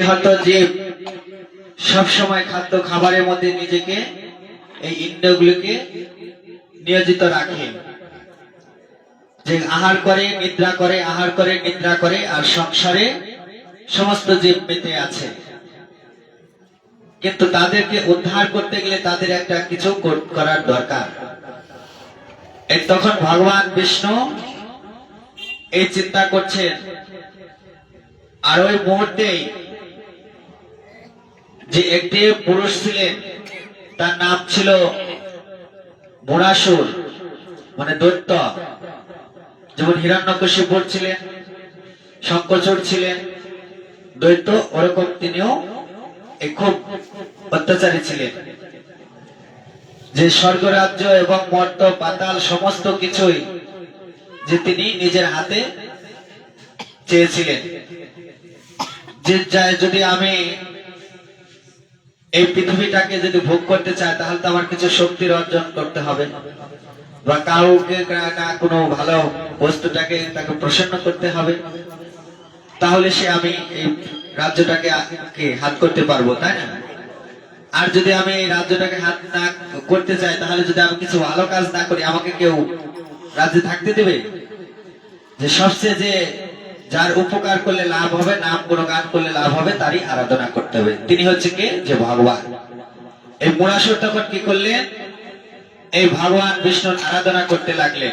হয়তো যে সবসময় খাদ্য খাবারের মধ্যে নিজেকে, এই ইন্দ্রিয়গুলোকে নিয়োজিত রাখে। যে আহার করে, নিদ্রা করে, আহার করে, নিদ্রা করে, আর সংসারে সমস্ত জীব আছে। কিন্তু তাদেরকে উদ্ধার করতে গেলে তাদের একটা কিছু করার দরকার। তখন ভগবান বিষ্ণু এই চিন্তা করছেন, আর ওই মুহূর্তেই যে একটি পুরুষ ছিলেন, তার নাম ছিল মোরাসুর মানে দৈত্য। যেমন হিরণ্যকশিপুর ছিলেন শঙ্কচুর ছিলেন, দৈত্য, ওরকম তিনিও খুব অত্যাচারী ছিলেন। যে স্বর্গরাজ্য এবং মর্ত, পাতাল সমস্ত কিছুই যে তিনি নিজের হাতে চেয়েছিলেন। যে যদি আমি এই পৃথিবীটাকে যদি ভোগ করতে চাই তাহলে তো আমার কিছু শক্তির অর্জন করতে হবে। বা কাউকে না কোনো ভালো বস্তুটাকে তাকে প্রসন্ন করতে হবে। তাহলে সে আমি এই রাজ্যটাকে হাত করতে পারব, তাই না? আর যদি আমি এই রাজ্যটাকে হাত না করতে চাই, তাহলে যদি আমি কিছু ভালো কাজ না করি, আমাকে কেউ রাজ্যে থাকতে দেবে? যে সবচেয়ে যে যার উপকার করলে লাভ হবে, নাম গুণগান করলে লাভ হবে, তারই আরাধনা করতে হবে। তিনি হচ্ছে কে? যে ভগবান। এই মুরাসুর তখন কি করলেন? এই ভগবান বিষ্ণুর আরাধনা করতে লাগলেন।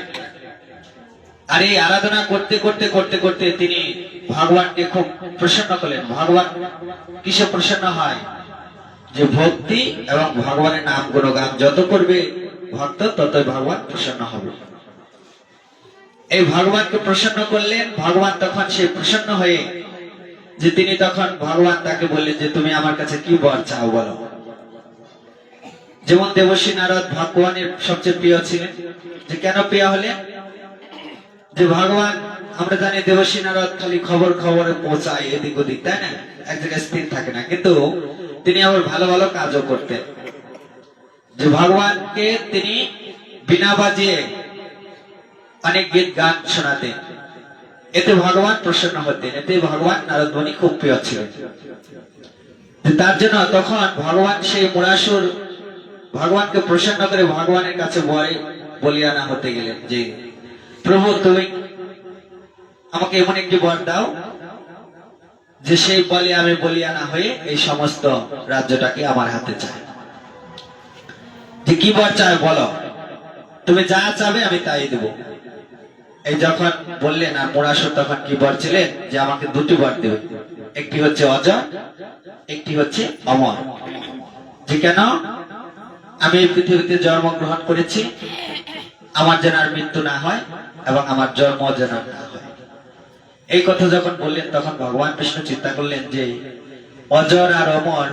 আর এই আরাধনা করতে করতে করতে করতে তিনি ভগবানকে খুব প্রসন্ন করলেন। ভগবান কিসে প্রসন্ন হয়? যে ভক্তি এবং ভগবানের নাম গুণগান যত করবে ভক্ত, ততই ভগবান প্রসন্ন হবে। এই ভগবানকে প্রসন্ন করলেন, ভগবান তখন সে প্রসন্ন হয়ে যে তিনি তখন ভগবান তাকে বললেন যে তুমি আমার কাছে কি বর চাও বলো। যেমন দেবশ্রী নারদ ভগবানের সবচেয়ে প্রিয় ছিলেন। যে কেন প্রিয় হলেন? যে ভগবান, আমরা জানি দেবশ্রী নারদ খালি খবর খবরে পৌঁছায় এদিক ওদিক, তাই না? এক জায়গায় স্থির থাকে না। কিন্তু তিনি আবার ভালো ভালো কাজও করতেন। যে ভগবানকে তিনি বিনা বাজিয়ে অনেক গীত গান শোনাতেন এতে ভগবান প্রসন্ন হতেন, এতে ভগবান নারদমণি খুব প্রিয় ছিলেন। তার জন্য তখন ভগবান সেই মুরাসুর ভগবানকে প্রসন্ন করে ভগবানের কাছে বলে বলিয়ানা হতে গেলেন যে, প্রভু, তুমি আমাকে এমন একটি বর দাও, যে সেই বলে আমি বলিয়ানা হয়ে এই সমস্ত রাজ্যটাকে আমার হাতে চাই যে কি বর চায় বলো? তুমি যা চাবে আমি তাই দেব। এই যখন বললেন আর মোরাসুর তখন কি বর ছিলেন? যে আমাকে দুটি বর দেবে একটি হচ্ছে অজয় একটি হচ্ছে অমর। যে কেন? আমি এই পৃথিবীতে জন্মগ্রহণ করেছি। আমার যেন আর মৃত্যু না হয় এবং আমার জন্ম যেন না হয়। এই কথা যখন বললেন, তখন ভগবান বিষ্ণু চিন্তা করলেন যে অজর আর অমর,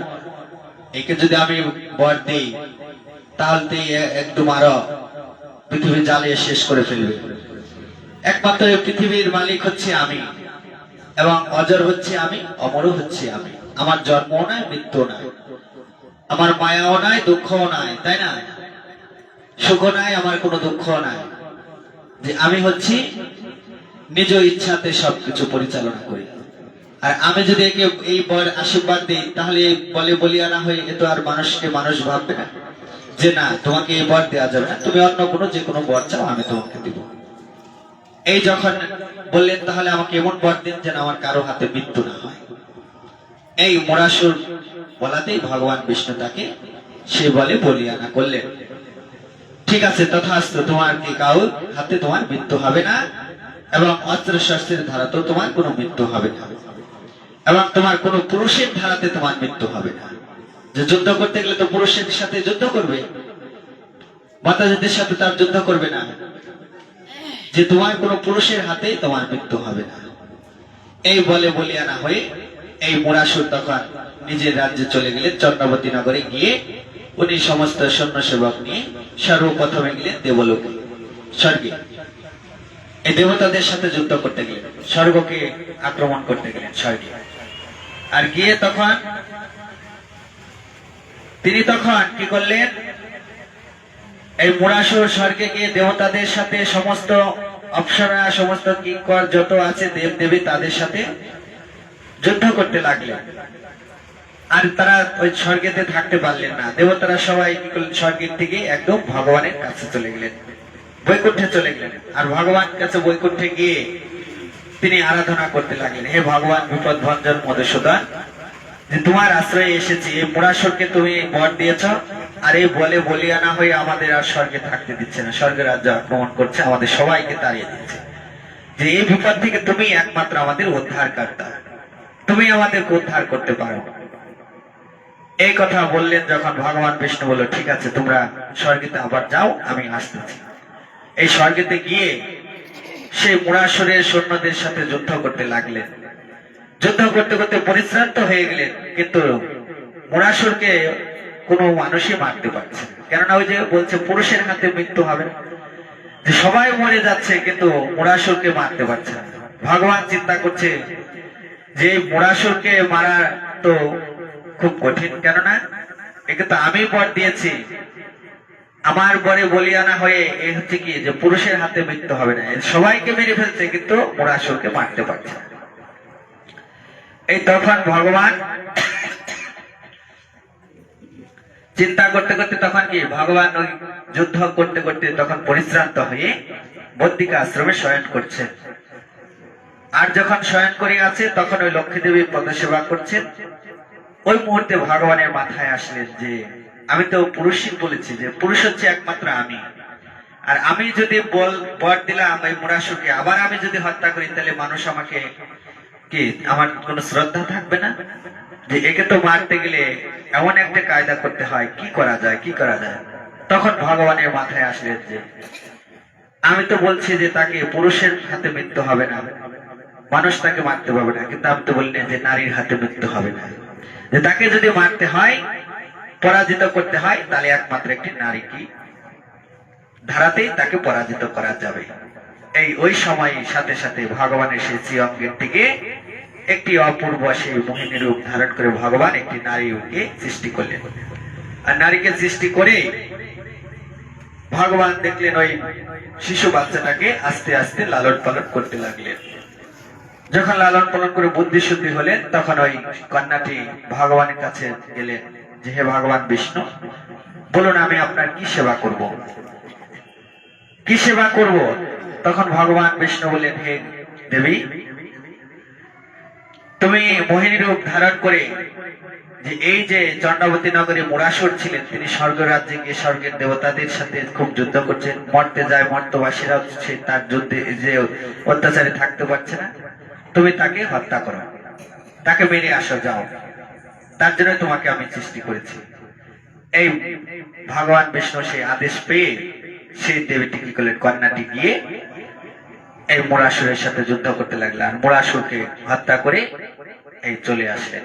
একে যদি আমি বর দিই, তাহলে একদম আরও পৃথিবী জ্বালিয়ে শেষ করে ফেলবে। একমাত্র পৃথিবীর মালিক হচ্ছে আমি। এবং অজর হচ্ছে আমি, অমরও হচ্ছে আমি। আমার জন্মও নাই মৃত্যু নাই। আমার মায়াও নাই, দুঃখও নাই, তাই না? সুখ নাই, আমার কোনো দুঃখ নাই। যে আমি হচ্ছি নিজ ইচ্ছাতে সবকিছু পরিচালনা করি। আর আমি যদি একে এই বর আশীর্বাদ দিই, তাহলে বলে বলিয়ানা হয়ে তো আর মানুষকে মানুষ ভাববে না। যে না, তোমাকে এই বর দেওয়া যাবে না। তুমি অন্য কোনো, যে কোনো বর চাও, আমি তোমাকে দিব। এই যখন বললেন, তাহলে আমাকে এমন বর দিন যেন আমার কারও হাতে মৃত্যু না হয়। এই মোরাসুর বলাতেই ভগবান বিষ্ণু তাকে সে বলে বলিয়ানা করলেন। ঠিক আছে তথাস্ত্র তোমার কি কাউর হাতে তোমার মৃত্যু হবে না, এবং অস্ত্র শস্ত্রের ধারাতেও তোমার কোনো মৃত্যু হবে না, এবং তোমার কোনো পুরুষের ধারাতে তোমার মৃত্যু হবে না। যে যুদ্ধ করতে গেলে তো পুরুষের সাথে যুদ্ধ করবে, মাতাজিদের সাথে তার যুদ্ধ করবে না। যে তোমার কোনো পুরুষের হাতে তোমার মৃত্যু হবে না। এই বলে বলিয়ানা হয়ে এই মুরাসুর তখন নিজের রাজ্যে চলে গেলেন চন্দ্রবতী নগরে গিয়ে উনি সমস্ত সৈন্য সেবক নিয়ে সর্বপ্রথমে গেলেন দেবলোকে। স্বর্গে। এই দেবতাদের সাথে যুদ্ধ করতে গেলেন, স্বর্গকে আক্রমণ করতে গেলেন স্বর্গে। আর গিয়ে তখন তিনি তখন কি করলেন? এই মুরাসুর স্বর্গে গিয়ে দেবতাদের সাথে সমস্ত অপ্সরা, সমস্ত কিঙ্কর যত আছে দেব দেবী তাদের সাথে যুদ্ধ করতে লাগলেন। আর তারা ওই স্বর্গেতে থাকতে পারলেন না। দেবতারা সবাই কি করলেন? স্বর্গের থেকে একদম ভগবানের কাছে চলে গেলেন। বৈকুণ্ঠে চলে গেলেন। আর ভগবান কাছে বৈকুণ্ঠে গিয়ে তিনি আরাধনা করতে লাগলেন। হে ভগবান বিপদ ভঞ্জন মধুসূদন, যে তোমার আশ্রয়ে এসেছি। এই মুরাসুরকে তুমি বর দিয়েছ। আর এই বলে বলিয়ানা হয়ে আমাদের আর স্বর্গে থাকতে দিচ্ছে না। স্বর্গের রাজ্য আক্রমণ করছে, আমাদের সবাইকে তাড়িয়ে দিচ্ছে। যে এই বিপদ থেকে তুমি একমাত্র আমাদের উদ্ধার কর্তা তুমি আমাদেরকে উদ্ধার করতে পারো। এই কথা বললেন যখন ভগবান বিষ্ণু বলল, ঠিক আছে, তোমরা স্বর্গেতে আবার যাও, আমি আসতেছি। এই স্বর্গেতে গিয়ে সে মুরাসুরের সৈন্যদের সাথে যুদ্ধ করতে লাগলেন। যুদ্ধ করতে করতে পরিশ্রান্ত হয়ে গেলেন। কিন্তু মুরাসুরকে কোনো মানুষই মারতে পারছে কেননা ওই যে বলছে, পুরুষের হাতে মৃত্যু হবে যে সবাই মরে যাচ্ছে, কিন্তু মুরাসুরকে মারতে পারছে না। ভগবান চিন্তা করছে যে মুরাসুরকে মারা তো খুব কঠিন। কেননা, একে তো আমি পর দিয়েছি। আমার বরে বলিয়ানা হয়ে এ হচ্ছে কি, যে পুরুষের হাতে মৃত্যু হবে না। সবাইকে মেরে ফেলছে, কিন্তু মুরাসুরকে মারতে পারছে না। এই তখন ভগবান চিন্তা করতে করতে তখন কি? ভগবান ওই যুদ্ধ করতে করতে তখন পরিশ্রান্ত হয়ে বদ্রিকা আশ্রমে শয়ন করছেন। আর যখন শয়ন করে আছে, তখন ওই লক্ষ্মী দেবীর পদসেবা করছেন। ওই মুহূর্তে ভগবানের মাথায় আসলেন যে, আমি তো পুরুষই বলেছি যে, পুরুষ হচ্ছে একমাত্র আমি। আর আমি যদি বল, বর দিলাম ওই মুরাসুকে, আবার আমি যদি হত্যা করি, তাহলে মানুষ আমাকে কি, আমার কোনো শ্রদ্ধা থাকবে না? যে একে তো মারতে গেলে এমন একটা কায়দা করতে হয়, কি করা যায়, কি করা যায়? তখন ভগবানের মাথায় আসলেন যে, আমি তো বলছি যে তাকে পুরুষের হাতে মৃত্যু হবে না, মানুষ তাকে মারতে পারবে না, কিন্তু আমি তো বললেন যে নারীর হাতে মৃত্যু হবে না। যে তাকে যদি মারতে হয়, পরাজিত করতে হয়, তাহলে একমাত্র একটি নারী কি? ধারাতেই তাকে পরাজিত করা যাবে। এই ওই সময় সাথে সাথে ভগবানের সেই অঙ্গের থেকে একটি অপূর্ব সেই মোহিনী রূপ ধারণ করে ভগবান একটি নারীকে সৃষ্টি করলেন। আর নারীকে সৃষ্টি করে ভগবান দেখলেন ওই শিশু বাচ্চাটাকে আস্তে আস্তে লালন পালন করতে লাগলেন। যখন লালন পালন করে বুদ্ধি শুদ্ধি হলেন, তখন ওই কন্যাটি ভগবানের কাছে গেলেন যে, হে ভগবান বিষ্ণু, বলুন আমি আপনার কি সেবা করব? কি সেবা করব? তখন ভগবান বিষ্ণু বললেন, হে দেবী তুমি মোহিনী রূপ ধারণ করে যে এই যে চন্দ্রাবতী নগরে মুরাসুর ছিলেন, তিনি স্বর্গ রাজ্যে গিয়ে স্বর্গের দেবতাদের সাথে খুব যুদ্ধ করছেন। মরতে যায় মর্তবাসীরা সে তার যুদ্ধে যে অত্যাচারে থাকতে পারছে না। তুমি তাকে হত্যা করো। তাকে মেরে আসো, যাও। তার জন্য তোমাকে আমি সৃষ্টি করেছি। এই ভগবান বিষ্ণু সেই আদেশ পেয়ে সেই দেবীটি কি করলেন কন্যাটি গিয়ে এই মোরাসুরের সাথে যুদ্ধ করতে লাগলেন মোরাসুরকে হত্যা করে এই চলে আসলেন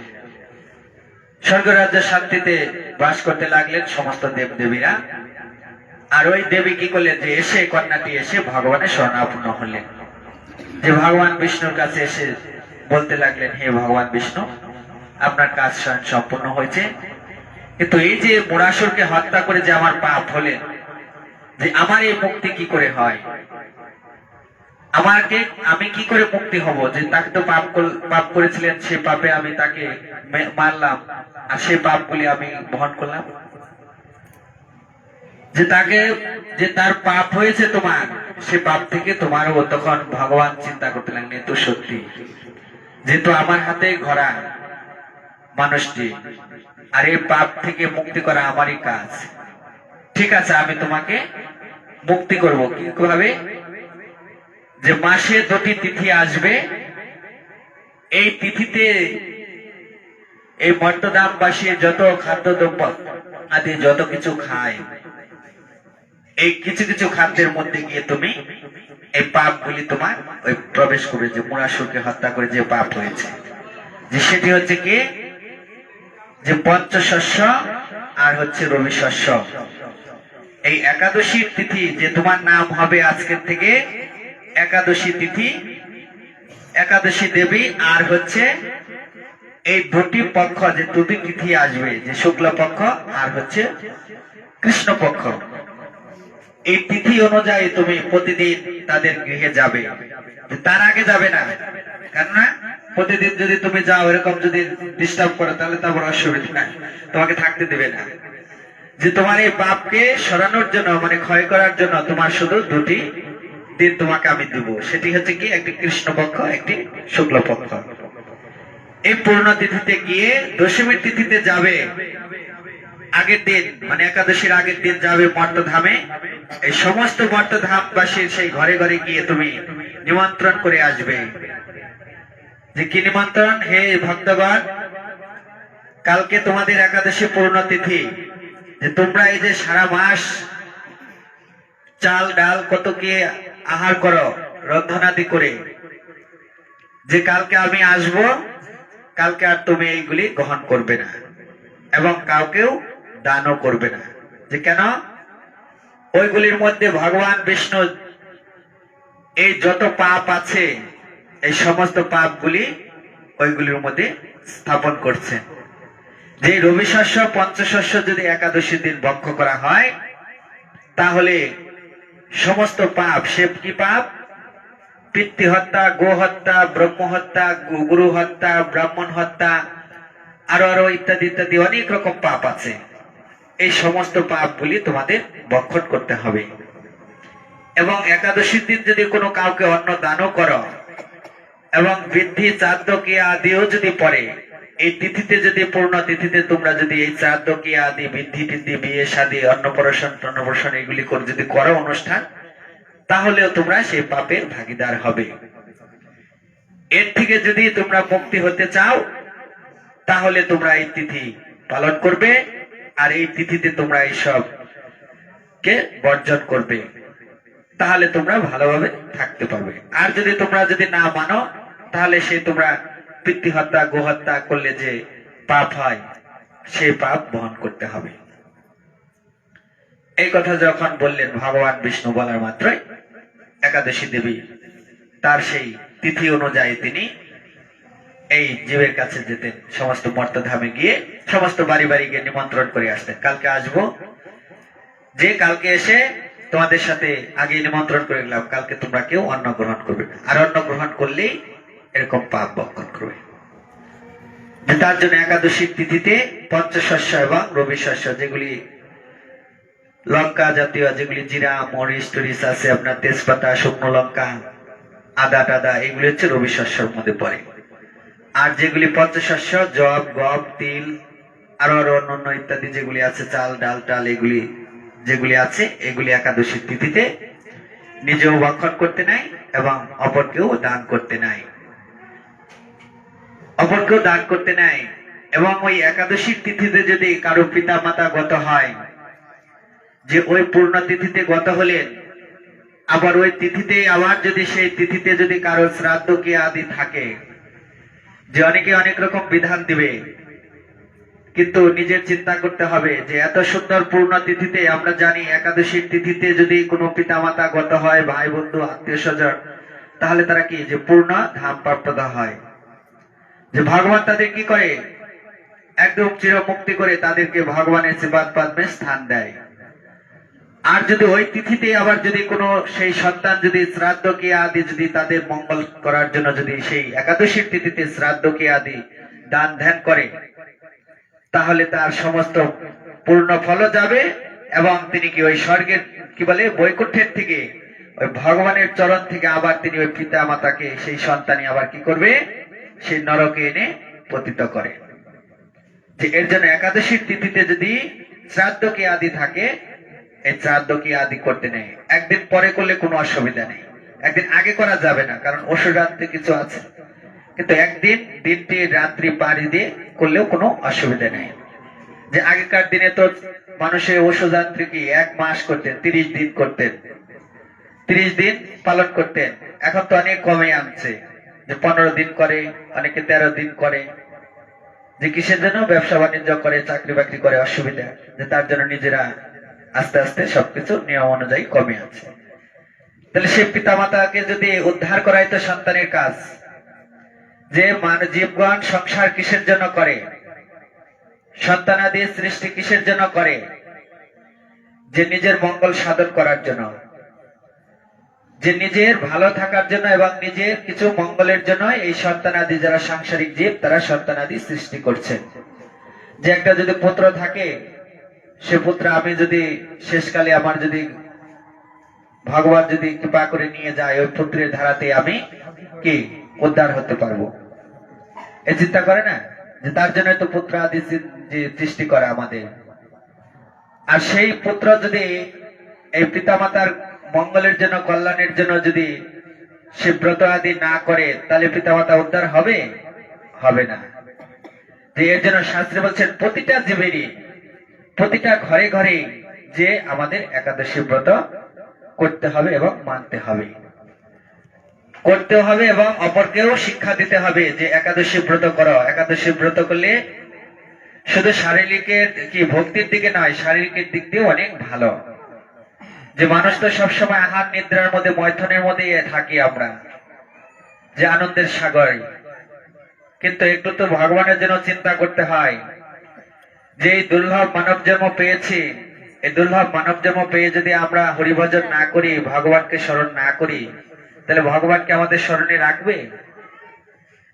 স্বর্গরাজ্যের শান্তিতে বাস করতে লাগলেন সমস্ত দেব দেবীরা আর ওই দেবী কি করলেন যে এসে, কন্যাটি এসে ভগবানের শরণাপন্ন হলেন। যে ভগবান বিষ্ণুর কাছে এসে বলতে লাগলেন, হে ভগবান বিষ্ণু, আপনার কাজ স্বয়ং সম্পূর্ণ হয়েছে। কিন্তু এই যে মোরাসুরকে হত্যা করে যে আমার পাপ হলেন, যে আমার এই মুক্তি কি করে হয়? আমাকে, আমি কি করে মুক্তি হব? যে তাকে তো পাপ পাপ করেছিলেন, সে পাপে আমি তাকে মারলাম। আর সেই পাপগুলি আমি বহন করলাম। যে তাকে, যে তার পাপ হয়েছে তোমার, সে পাপ থেকে তোমারও তখন ভগবান চিন্তা করতে লাগলেন তো সত্যি। যেহেতু আমার হাতে ঘোরা মানুষটি, আর এই পাপ থেকে মুক্তি করা আমারই কাজ। ঠিক আছে, আমি তোমাকে মুক্তি করব। কীভাবে? যে মাসে দুটি তিথি আসবে, এই তিথিতে এই মর্তদামবাসী যত খাদ্যদ্রব্য আদি যত কিছু খায়, এই কিছু কিছু খাদ্যের মধ্যে গিয়ে তুমি এই পাপগুলি তোমার ওই প্রবেশ করবে, যে মুরাসুরকে হত্যা করে যে পাপ হয়েছে। যে সেটি হচ্ছে কি? যে পঞ্চশস্য আর হচ্ছে রবি শস্য এই একাদশীর তিথি যে তোমার নাম হবে আজকের থেকে একাদশী তিথি, একাদশী দেবী, আর হচ্ছে এই দুটি পক্ষ, যে দুটি তিথি আসবে, যে শুক্ল পক্ষ আর হচ্ছে কৃষ্ণ পক্ষ। এই তিথি অনুযায়ী তুমি প্রতিদিন তাদের গৃহে যাবে। তার আগে যাবে না। কেননা প্রতিদিন যদি তুমি যাও, এরকম যদি ডিস্টার্ব করো, তাহলে তো আমার অসুবিধা। নাই তোমাকে থাকতে দেবে না। যে তোমার এই পাপকে সরানোর জন্য মানে ক্ষয় করার জন্য তোমার শুধু দুটি দিন তোমাকে আমি দিব। সেটি হচ্ছে কি, একটি কৃষ্ণপক্ষ, একটি শুক্লপক্ষ। এই পূর্ণ তিথিতে গিয়ে দশমীর তিথিতে যাবে। আগের দিন মানে একাদশীর আগের দিন যাবে মর্তধামে এই সমস্ত মর্তধামবাসীর সেই ঘরে ঘরে গিয়ে তুমি নিমন্ত্রণ করে আসবে। যে কি নিমন্ত্রণ? হে ভক্তগণ, কালকে তোমাদের একাদশী পূর্ণ তিথি। যে তোমরা এই যে সারা মাস চাল, ডাল কত কি আহার করো, রন্ধনাদি করে। যে কালকে আমি আসব, কালকে আর তুমি এইগুলি গ্রহণ করবে না এবং কাউকেও দানও করবে না। যে কেন? ওইগুলির মধ্যে ভগবান, বিষ্ণু, এই যত পাপ আছে, এই সমস্ত পাপগুলি ওইগুলির মধ্যে স্থাপন করছেন। যে রবি শস্য, পঞ্চশস্য যদি একাদশী দিন বক্ষ করা হয়, তাহলে সমস্ত পাপ সে কি পাপ? পিতৃ হত্যা গো হত্যা ব্রহ্ম হত্যা গুরু হত্যা ব্রাহ্মণ হত্যা আরও আরও ইত্যাদি ইত্যাদি অনেক রকম পাপ আছে। এই সমস্ত পাপগুলি তোমাদের বক্ষণ করতে হবে। এবং একাদশীর দিন যদি কোনো কাউকে অন্ন দানও করো, এবং বৃদ্ধি চাদ্য কিয়া আদিও যদি পড়ে এই তিথিতে যদি, পূর্ণ তিথিতে তোমরা যদি এই চাদ্য কিয়া আদি বৃদ্ধি টিদ্ধি বিয়ে শাদী অন্নপ্রাশন টন্নপ্রাশন এগুলি করে যদি করো অনুষ্ঠান, তাহলেও তোমরা সেই পাপের ভাগিদার হবে। এর থেকে যদি তোমরা মুক্তি হতে চাও, তাহলে তোমরা এই তিথি পালন করবে, আর এই তিথিতে তোমরা এইসব কে বর্জন করবে, তাহলে তোমরা ভালোভাবে থাকতে পারবে। আর যদি তোমরা যদি না মানো, তাহলে সে তোমরা পিতৃ হত্যা গোহত্যা করলে যে পাপ হয় সেই পাপ বহন করতে হবে। এই কথা যখন বললেন ভগবান বিষ্ণু বলার মাত্রই, একাদশী দেবী তার সেই তিথি অনুযায়ী তিনি এই জীবের কাছে যেতেন, সমস্ত মর্তধামে গিয়ে, সমস্ত বাড়ি বাড়ি গিয়ে নিমন্ত্রণ করে আসতেন। কালকে আসব। যে কালকে এসে তোমাদের সাথে আগে নিমন্ত্রণ করে গেলাম, কালকে তোমরা কেউ অন্ন গ্রহণ করবে। আর অন্ন গ্রহণ করলেই এরকম পাপ বক্ষণ করবে। তার জন্য একাদশীর তিথিতে পঞ্চশস্য এবং রবি শস্য যেগুলি লঙ্কা জাতীয়, যেগুলি জিরা, মরিচ টরিচ আছে, আপনার তেজপাতা, শুকনো লঙ্কা, আদা টাদা, এগুলি হচ্ছে রবি শস্যের মধ্যে পড়ে। আর যেগুলি পঞ্চশস্য, জব গম তিল, আরও আরও অন্যান্য ইত্যাদি যেগুলি আছে, চাল, ডাল, টাল, এগুলি যেগুলি আছে, এগুলি একাদশীর তিথিতে নিজেও ভক্ষণ করতে নাই এবং অপরকেও দান করতে নাই। অপরকেও দান করতে নাই এবং ওই একাদশীর তিথিতে যদি কারও পিতা মাতা গত হয়, যে ওই পূর্ণ তিথিতে গত হলেন, আবার ওই তিথিতে, আবার যদি সেই তিথিতে যদি কারও শ্রাদ্ধ কি আদি থাকে, যে অনেকে অনেক রকম বিধান দিবে, কিন্তু নিজের চিন্তা করতে হবে যে এত সুন্দর পূর্ণ তিথিতে আমরা জানি একাদশীর তিথিতে যদি কোনো পিতামাতা গত হয়, ভাই, বন্ধু আত্মীয় স্বজন তাহলে তারা কি, যে পূর্ণ ধাম প্রাপ্ততা হয়। যে ভগবান তাদের কি করে? একদম চিরমুক্তি করে তাদেরকে ভগবানের সেবাদ পাদমে স্থান দেয়। আর যদি ওই তিথিতে আবার যদি কোনো সেই সন্তান যদি শ্রাদ্ধ কি আদি যদি তাদের মঙ্গল করার জন্য যদি সেই একাদশীর তিথিতে শ্রাদ্ধ কি আদি দান ধ্যান করে, তাহলে তার সমস্ত পূর্ণ ফল যাবে এবং তিনি কি ওই স্বর্গের, কি বলে, বৈকুণ্ঠের থেকে, ওই ভগবানের চরণ থেকে আবার তিনি ওই পিতা মাতাকে সেই সন্তানই আবার কি করবে? সেই নরকে এনে পতিত করে। যে এর জন্য একাদশীর তিথিতে যদি শ্রাদ্ধ কি আদি থাকে, এই শ্রাদ্ধ কি আদি করতে নেই। একদিন পরে করলে কোনো অসুবিধা নেই। একদিন আগে করা যাবে না, কারণ রাত্রে কিছু আছে। কিন্তু একদিন দিনটি রাত্রি পাড়ি দিয়ে করলেও কোনো অসুবিধা নেই। যে আগেকার দিনে তো মানুষের ওষুধ যাত্রী কি এক মাস করতেন, তিরিশ দিন করতেন, তিরিশ দিন পালন করতেন। এখন তো অনেক কমে আনছে। যে পনেরো দিন করে, অনেকে তেরো দিন করে। যে কিসের জন্য? ব্যবসা বাণিজ্য করে, চাকরি বাকরি করে, অসুবিধা। যে তার জন্য নিজেরা আস্তে আস্তে সবকিছু নিয়ম অনুযায়ী কমে আছে। তাহলে সে পিতা মাতাকে যদি উদ্ধার করাই তো সন্তানের কাজ। যে মান জীবগণ সংসার কিসের জন্য করে? সন্তানাদি সৃষ্টি কিসের জন্য করে? যে নিজের মঙ্গল সাধন করার জন্য। যে নিজের ভালো থাকার জন্য এবং নিজের কিছু মঙ্গলের জন্য এই সন্তানাদি যারা সাংসারিক জীব, তারা সন্তানাদি সৃষ্টি করছে। যে একটা যদি পুত্র থাকে, সে পুত্র আমি যদি শেষকালে আমার যদি ভগবান যদি কৃপা করে নিয়ে যায়, ওই পুত্রের ধারাতে আমি কি উদ্ধার হতে পারব? এ চিন্তা করে না? যে তার জন্য তো পুত্র আদি যে সৃষ্টি করে আমাদের। আর সেই পুত্র যদি এই পিতামাতার মঙ্গলের জন্য, কল্যাণের জন্য যদি সে ব্রত আদি না করে, তাহলে পিতামাতা উদ্ধার হবে? হবে না। যে এর জন্য শাস্ত্রে বলছেন, প্রতিটা জীবেরই, প্রতিটা ঘরে ঘরে যে আমাদের একাদশী ব্রত করতে হবে এবং মানতে হবে। করতে হবে এবং অপরকেও শিক্ষা দিতে হবে যে একাদশী ব্রত করো। একাদশী ব্রত করলে শুধু শারীরিকের কি ভক্তির দিকে নয়, শারীরিকের দিক দিয়ে অনেক ভালো। যে মানুষ তো সবসময় আহার নিদ্রার মধ্যে, মৈথনের মধ্যে থাকি আমরা, যে আনন্দের সাগর। কিন্তু একটু তো ভগবানের জন্য চিন্তা করতে হয়, যে এই দুর্লভ মানব জন্ম পেয়েছি, এই দুর্লভ মানব জন্ম পেয়ে যদি আমরা হরিভজন না করি, ভগবানকে স্মরণ না করি, তাহলে ভগবানকে আমাদের স্মরণে রাখবে?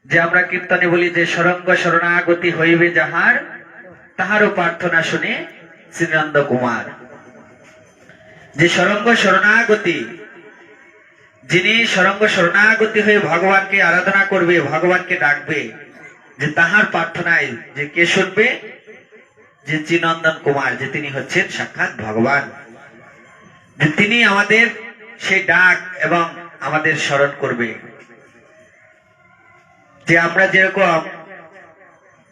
যে আমরা কীর্তনে বলি যে সরঙ্গ শরণাগতি হইবে যাহার, তাহারও প্রার্থনা শুনে শ্রীনন্দ কুমার। যে সরঙ্গ শরণাগতি, যিনি সরঙ্গ শরণাগতি হয়ে ভগবানকে আরাধনা করবে, ভগবানকে ডাকবে, যে তাহার প্রার্থনায় যে কে শুনবে? যে চিনন্দন কুমার, যে তিনি হচ্ছেন সাক্ষাৎ ভগবান। যে তিনি আমাদের সেই ডাক এবং আমাদের স্মরণ করবে। যে আমরা যেরকম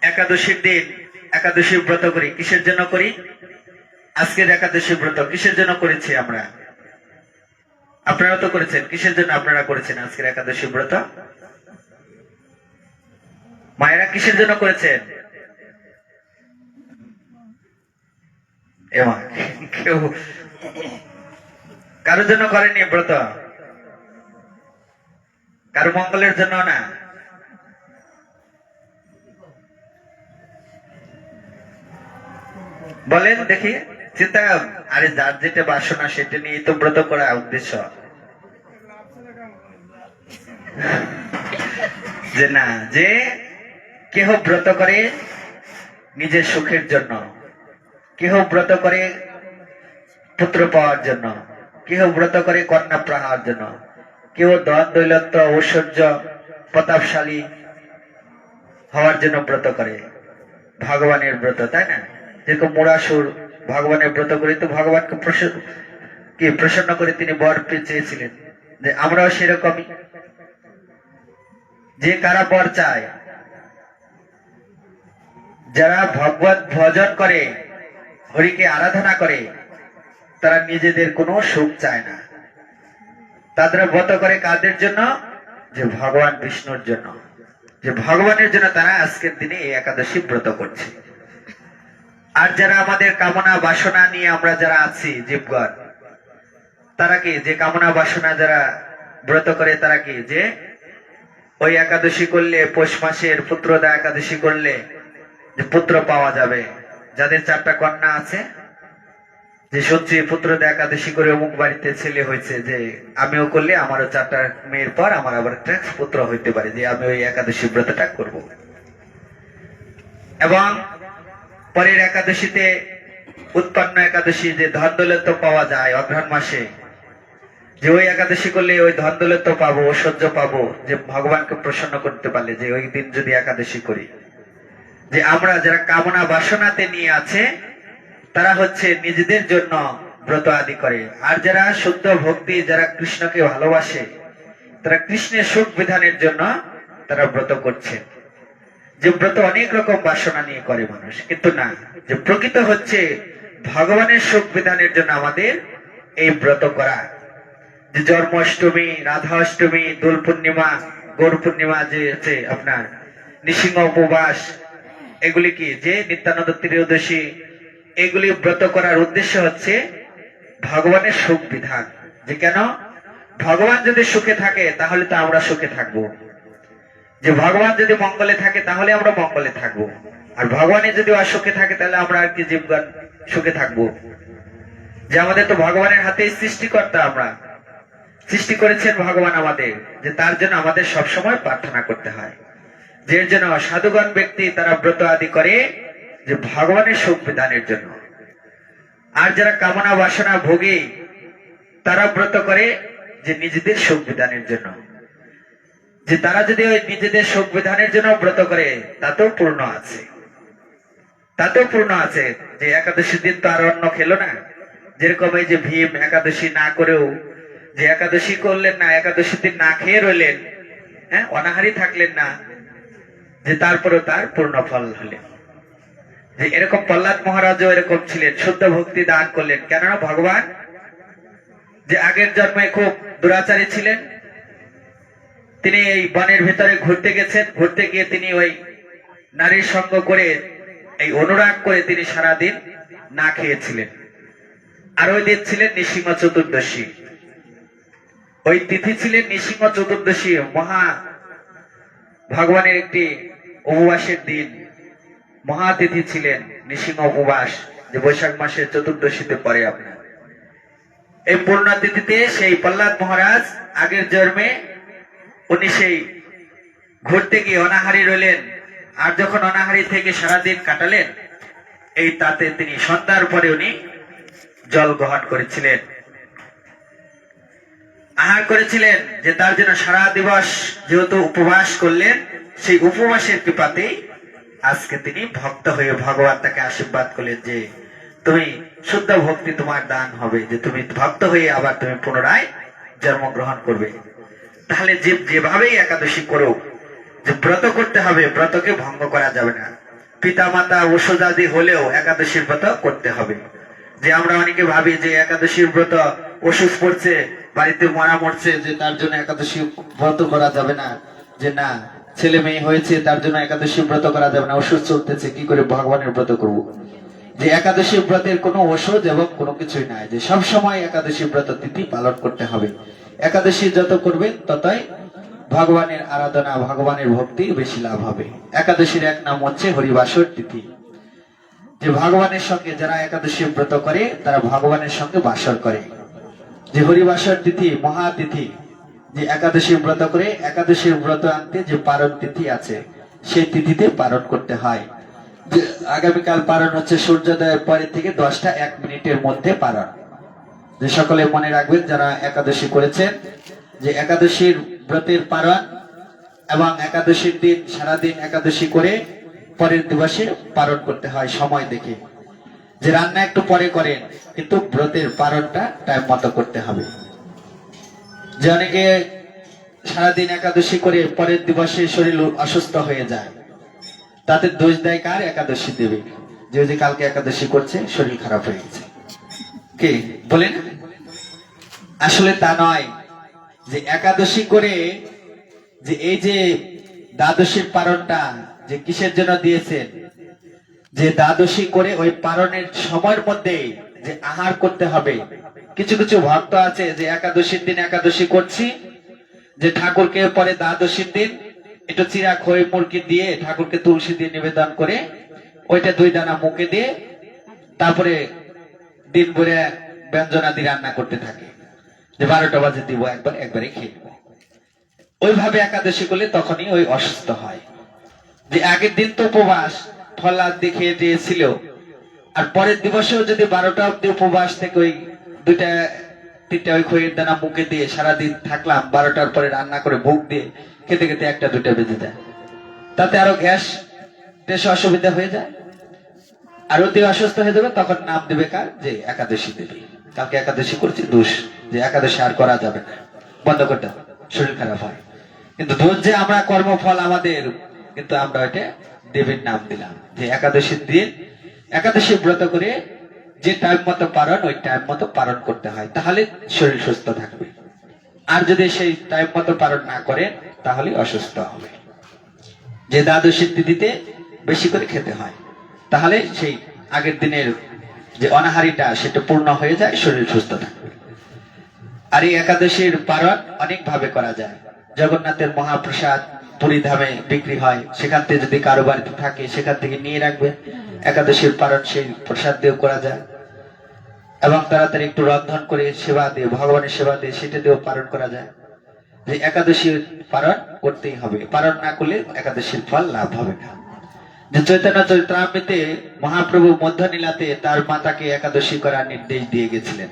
একাদশীর দিন, একাদশী ব্রত করি, কিসের জন্য করি? আজকের একাদশী ব্রত কিসের জন্য করেছি আমরা? আপনারা তো করেছেন, কিসের জন্য আপনারা করেছেন আজকের একাদশী ব্রত? মায়েরা কিসের জন্য করেছেন? কেউ কারোর জন্য করেনি ব্রত? কারও মঙ্গলের জন্য না? বলেন দেখি। চিন্তা আরে যার যেটা বাসনা সেটা নিয়ে তো ব্রত করা উদ্দেশ্য। যে না, যে কেহ ব্রত করে নিজের সুখের জন্য, কেহ ব্রত করে পুত্র পাওয়ার জন্য, কেহ ব্রত করে কন্যা পাওয়ার জন্য কেউ দন দৈলত্য ঐশ্বর্য প্রতাপশালী হওয়ার জন্য ব্রত করে, ভগবানের ব্রত, তাই না? যেরকম মোরাসুর ভগবানের ব্রত করে তো ভগবানকে কি, প্রসন্ন করে তিনি বর চেয়েছিলেন যে আমরাও সেরকমই। যে কারা বর চায়, যারা ভগবত ভজন করে, হরিকে আরাধনা করে, তারা নিজেদের কোনো সুখ চায় না। তাদের ব্রত করে কাদের জন্য? যে ভগবান বিষ্ণুর জন্য। যে ভগবানের জন্য তারা আজকের দিনে এই একাদশী ব্রত করছে। আর যারা আমাদের কামনা বাসনা নিয়ে আমরা যারা আছি জীবগণ তারা কি যে কামনা বাসনা যারা ব্রত করে, তারা কি যে ওই একাদশী করলে, পৌষ মাসের পুত্রদা একাদশী করলে যে পুত্র পাওয়া যাবে? যাদের চারটা কন্যা আছে, যে সত্যি পুত্রদা একাদশী করে অমুক বাড়িতে ছেলে হয়েছে, যে আমিও করলে আমারও চারটা মেয়ের পর আমার আবার একটা পুত্র হইতে পারে, যে আমি ওই একাদশী ব্রতটা করব। এবং পরের একাদশীতে, উৎপন্ন একাদশী যে ধন দৌলত পাওয়া যায় অগ্রহণ মাসে। যে ওই একাদশী করলে ওই ধন দৌলত পাবো ঐশ্বর্য পাবো, যে ভগবানকে প্রসন্ন করতে পারলে, যে ওই দিন যদি একাদশী করি। যে আমরা যারা কামনা বাসনাতে নিয়ে আছে, তারা হচ্ছে নিজেদের জন্য ব্রত আদি করে। আর যারা শুদ্ধ ভক্তি, যারা কৃষ্ণকে ভালোবাসে, তারা কৃষ্ণের সুখ বিধানের জন্য তারা ব্রত করছে। যে ব্রত অনেক রকম বাসনা নিয়ে করে মানুষ, কিন্তু না। যে প্রকৃত হচ্ছে ভগবানের সুখ বিধানের জন্য আমাদের এই ব্রত করা। যে জন্মাষ্টমী রাধা অষ্টমী দোল পূর্ণিমা গৌর পূর্ণিমা যে আছে আপনার নৃসিংহ উপবাস, এগুলি কি? যে নিত্যানন্দ ত্রয়োদশী, এগুলি ব্রত করার উদ্দেশ্য হচ্ছে ভগবানের সুখ বিধান যে কেন? ভগবান যদি সুখে থাকে, তাহলে তো আমরা সুখে থাকব। যে ভগবান যদি মঙ্গলে থাকে, তাহলে আমরা মঙ্গলে থাকব। আর ভগবানের যদি অসুখে থাকে, তাহলে আমরা আর কি জীবগণ সুখে থাকব? যে আমাদের তো ভগবানের হাতে সৃষ্টিকর্তা আমরা। সৃষ্টি করেছেন ভগবান আমাদের, যে তার জন্য আমাদের সবসময় প্রার্থনা করতে হয়। যে জন্য সাধুগণ ব্যক্তি তারা ব্রত আদি করে, যে ভগবানের সুখ বিধানের জন্য। আর যারা কামনা বাসনা ভোগে, তারা ব্রত করে, যে নিজেদের সুখ বিধানের জন্য। যে তারা যদি ওই নিজেদের সুখ বিধানের জন্য ব্রত করে তাতেও পূর্ণ আছে। তাতেও পূর্ণ আছে যে একাদশী দিন তো আর অন্য খেলো না। যেরকম এই যে ভীম একাদশী না করেও, যে একাদশী করলেন না একাদশী দিন না খেয়ে রইলেন হ্যাঁ অনাহারি থাকলেন না, যে তারপরেও তার পূর্ণ ফল হলেন। যে এরকম প্রহ্লাদ মহারাজও এরকম ছিলেন, শুদ্ধ ভক্তি দান করলেন। কেননা ভগবান যে আগের জন্মে খুব দুরাচারী ছিলেন তিনি এই বনের ভিতরে ঘুরতে গেছেন। ঘুরতে গিয়ে তিনি ওই নারীর সঙ্গ করে, এই অনুরাগ করে তিনি সারাদিন না খেয়েছিলেন। আর ওই দিন ছিলেন নিসিংহ চতুর্দশী। ওই তিথি ছিলেন নিসিংহ চতুর্দশী, মহা ভগবানের একটি উপবাসের দিন। মহাতিথি ছিলেন নিসিংহ উপবাস, যে বৈশাখ মাসের চতুর্দশীতে পরে আপনার। এই পূর্ণতিথিতে সেই প্রহ্লাদ মহারাজ আগের জন্মে উনি সেই ঘুরতে গিয়ে অনাহারি রইলেন। আর যখন অনাহারি থেকে সারাদিন কাটালেন, এই তাতে তিনি সন্ধ্যার পরে উনি জল গ্রহণ করেছিলেন। আহার করেছিলেন যে তার জন্য সারা দিবস যেহেতু উপবাস করলেন, সেই উপবাসের কৃপাতেই আজকে তিনি ভক্ত হয়ে ভগবান তাকে আশীর্বাদ করলেন যে তুমি শুদ্ধ ভক্তি তোমার দান হবে, যে তুমি ভক্ত হয়ে আবার তুমি পুনরায় জন্মগ্রহণ করবে। তাহলে যে যেভাবেই একাদশী করো যে ব্রত করতে হবে, ব্রতকে ভঙ্গ করা যাবে না। পিতা মাতা ওষুধাদি হলেও একাদশীর ব্রত করতে হবে। যে আমরা অনেকে ভাবি যে একাদশীর ব্রত ওষুধ পড়ছে, বাড়িতে মরা মরছে, যে তার জন্য একাদশী ব্রত করা যাবে না। যে না, ছেলে মেয়ে হয়েছে, তার জন্য একাদশী ব্রত করা যাবে না ওষুধ চলতেছে, কি করে ভগবানের ব্রত করব? যে একাদশী ব্রতের কোনো ওষুধ এবং কোনো কিছুই নাই, যে সব সময় একাদশী ব্রত তিথি পালন করতে হবে। একাদশী যত করবেন, ততই ভগবানের আরাধনা, ভগবানের ভক্তি বেশি লাভ হবে। একাদশীর এক নাম হচ্ছে হরিবাসর তিথি। যে ভগবানের সঙ্গে যারা একাদশী ব্রত করে, তারা ভগবানের সঙ্গে বাসর করে। যে হরিবাসর তিথি মহাতিথি যে একাদশী ব্রত করে একাদশীর ব্রত আনতে যে পারণ তিথি আছে, সেই তিথিতে পালন করতে হয়। যে আগামীকাল পালন হচ্ছে সূর্যোদয়ের পরে থেকে দশটা এক মিনিটের মধ্যে পালন যে সকলে মনে রাখবেন যারা একাদশী করেছেন, যে একাদশীর ব্রতের পালন এবং একাদশীর দিন, সারাদিন একাদশী করে পরের দিবসে পালন করতে হয় সময় দেখে। যে রান্না একটু পরে করেন, কিন্তু ব্রতের পালনটা টাইম মতো করতে হবে। যে অনেকে সারাদিন একাদশী করে পরের দিবসে শরীর অসুস্থ হয়ে যায়, তাতে দোষ দেয় কার? একাদশী দেবে। যে কালকে একাদশী করছে, শরীর খারাপ হয়ে গেছে। কে? বলেন? আসলে তা নয় যে একাদশী করে যে এই যে দ্বাদশীর পারণটা যে কিসের জন্য দিয়েছেন? যে দ্বাদশী করে ওই পালনের সময়ের মধ্যে যে আহার করতে হবে। কিছু কিছু ভক্ত আছে যে একাদশীর দিন একাদশী করছি, যে ঠাকুরকে পরে দ্বাদশীর দিন একটু চিরা খই মুরগি দিয়ে ঠাকুরকে তুলসী দিয়ে নিবেদন করে ওইটা দুই দানা মুখে দিয়ে তারপরে দিন ভরে ব্যঞ্জনাদি রান্না করতে থাকে। যে বারোটা বাজে দিব, একবার, একবারে খেয়ে নেব। ওইভাবে একাদশী করলে তখনই ওই অসুস্থ হয়। যে আগের দিন তো উপবাস ফলাদ দেখে দিয়েছিল। আর পরের দিবসেও যদি বারোটা অব্দি উপবাস থেকে ওই দুইটা, তিনটা ওই খইয়ের দানা মুখে দিয়ে সারাদিন থাকলাম, বারোটার পরে রান্না করে ভোগ দিয়ে খেতে খেতে একটা, দুইটা বেজে যায়। তাতে আরও গ্যাস টেসে অসুবিধা হয়ে যায়। আর অতি অসুস্থ হয়ে যাবে, তখন নাম দেবে কার? যে একাদশী দেবী। কালকে একাদশী করছি, দোষ যে একাদশী আর করা যাবে না। বন্ধ করতে শরীর খারাপ হয়। কিন্তু দোষ যে আমরা কর্মফল আমাদের, কিন্তু আমরা ওইটা দেবীর নাম দিলাম। যে একাদশীর দিন, একাদশী ব্রত করে যে টাইম মতো পালন, ওই টাইম মতো পালন করতে হয়। তাহলে শরীর সুস্থ থাকবে। আর যদি সেই টাইম মতো পালন না করে, তাহলে অসুস্থ হবে। যে দ্বাদশীর তিথিতে বেশি করে খেতে হয়। তাহলে সেই আগের দিনের যে অনাহারিটা সেটা পূর্ণ হয়ে যায়, শরীর সুস্থ থাকবে আর এই একাদশীর পালন অনেক ভাবে করা যায়। জগন্নাথের মহাপ্রসাদ পুরী ধামে বিক্রি হয়। সেখান থেকে যদি কারও বাড়িতে থাকে, সেখান থেকে নিয়ে রাখবে। একাদশীর পালন সেই প্রসাদ দিয়েও করা যায়। এবং তাড়াতাড়ি একটু রন্ধন করে সেবা দিয়ে, ভগবানের সেবা দিয়ে সেটা দিয়েও পালন করা যায়। যে একাদশী পালন করতেই হবে। পালন না করলে একাদশীর ফল লাভ হবে না। চৈতন্য চরিত্রামৃতে মহাপ্রভু মধ্যনীলাতে তার মাতাকে একাদশী করার নির্দেশ দিয়ে গেছিলেন।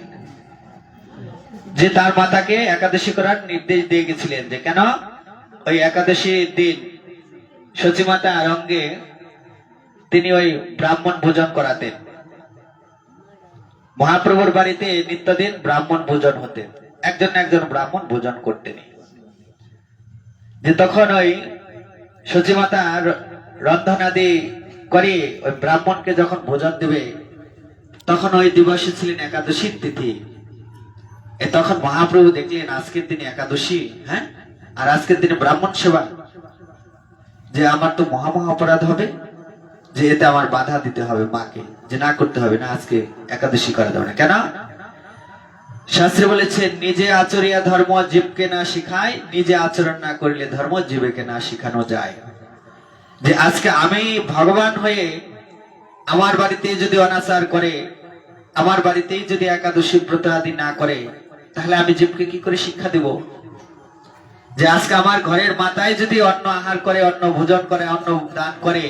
যে তার মাতাকে একাদশী করার নির্দেশ দিয়ে গেছিলেন যে কেন? ওই একাদশী দিন সচিমাতা রঙ্গে তিনি ওই ব্রাহ্মণ ভোজন করাতেন। মহাপ্রভুর বাড়িতে নিত্যদিন ব্রাহ্মণ ভোজন হতেন। একজন একজন ব্রাহ্মণ ভোজন করতেন যে তখন ওই সচিমাতা রন্ধনাদি করে, ওই ব্রাহ্মণকে যখন ভোজন দেবে, তখন ওই দিবসে ছিলেন একাদশীর তিথি। এ তখন মহাপ্রভু দেখলেন আজকের দিনে একাদশী হ্যাঁ? আর আজকের দিনে ব্রাহ্মণ সেবা। যে আমার তো মহা মহা অপরাধ হবে, যে এতে আমার বাধা দিতে হবে মাকে, যে না করতে হবে না, আজকে একাদশী করা যাবে না। কেন? শাস্ত্রে বলেছে, নিজে আচরিয়া ধর্ম জীবকে না শিখায়, নিজে আচরণ না করিলে ধর্ম জীবকে না শিখানো যায়। যে আজকে আমি ভগবান হয়ে আমার বাড়িতে যদি অনাচার করে, আমার বাড়িতেই যদি একাদশী ব্রত আদি না করে, তাহলে আমি জীবকে কি করে শিক্ষা দেব? যে আজকে আমার ঘরের মাথায় যদি অন্ন আহার করে, অন্ন ভোজন করে, অন্ন দান করে,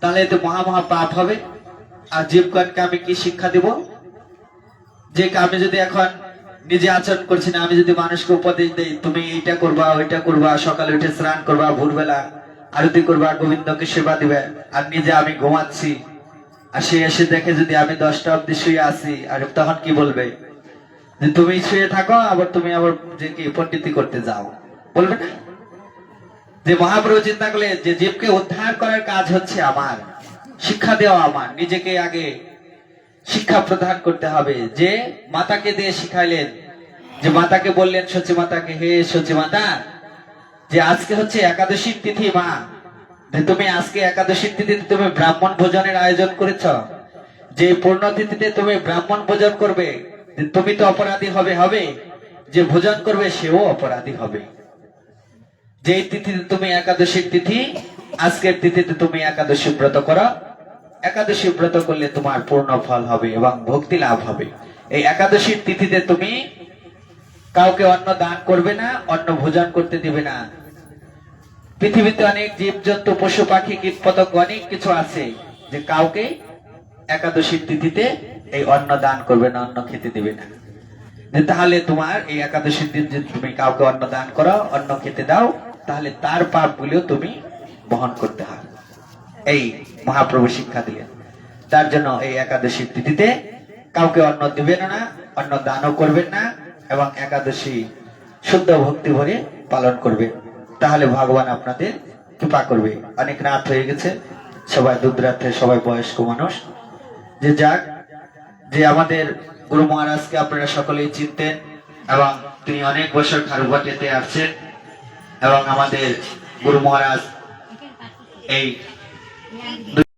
তাহলে তো মহা মহা পাপ হবে। আর জীবগণকে আমি কি শিক্ষা দেব? যে আমি যদি এখন নিজে আচরণ করছি না, আমি যদি মানুষকে উপদেশ দেই, তুমি এইটা করবা, ওইটা করবা, সকালে উঠে স্নান করবা, ভোরবেলা আরতি করবা গোবিন্দকে সেবা দিবে। আর নিজে আমি ঘুমাচ্ছি। আর সে এসে দেখে যদি আমি দশটা অব্দি শুয়ে আছি, আর তখন কি বলবে? যে তুমি শুয়ে থাকো, আবার তুমি আবার যে কি পণ্ডিতি করতে যাও। বলবে না? যে মহাপ্রভু চিন্তা করলে, যে জীবকে উদ্ধার করার কাজ হচ্ছে আমার। শিক্ষা দেওয়া আমার। নিজেকে আগে শিক্ষা প্রদান করতে হবে। যে মাতাকে দিয়ে শিখাইলেন, যে মাতাকে বললেন সচি মাতাকে হে সচি মাতা যে আজকে হচ্ছে একাদশীর তিথি, মা। তুমি আজকে একাদশীর তিথিতে তুমি ব্রাহ্মণ ভোজনের আয়োজন করেছ, যে পূর্ণ তিথিতে তুমি ব্রাহ্মণ ভোজন করবে তুমি তো অপরাধী হবে হবে। যে ভোজন করবে, সেও অপরাধী হবে। যে তিথিতে তুমি একাদশীর তিথি, আজকের তিথিতে তুমি একাদশী ব্রত করো। একাদশী ব্রত করলে তোমার পূর্ণ ফল হবে এবং ভক্তি লাভ হবে। এই একাদশীর তিথিতে তুমি কাউকে অন্ন দান করবে না, অন্ন ভোজন করতে দিবে না। পৃথিবীতে অনেক জীবজন্তু, পশু পাখি কীট পতঙ্গ অনেক কিছু আছে যে কাউকে একাদশীর তিথিতে এই অন্ন দান করবে না, অন্ন খেতে দিবে না। তাহলে তোমার এই একাদশীর দিন যদি তুমি কাউকে অন্ন দান করো, অন্ন খেতে দাও, তাহলে তার পাপ গুলিও তুমি বহন করতে হবে এই মহাপ্রভু শিক্ষা দিলেন। তার জন্য এই একাদশীর তিথিতে কাউকে অন্ন দিবেন না, অন্ন দানও করবেন না এবং একাদশী শুদ্ধ ভক্তি ভরে পালন করবে। তাহলে ভগবান আপনাদের কৃপা করবে। অনেক রাত হয়ে গেছে, সবাই দুধ সবাই বয়স্ক মানুষ। যে যাক, যে আমাদের গুরু মহারাজকে আপনারা সকলেই চিনতেন এবং তিনি অনেক বছর খারুঘাটেতে আসছেন এবং আমাদের গুরু মহারাজ এই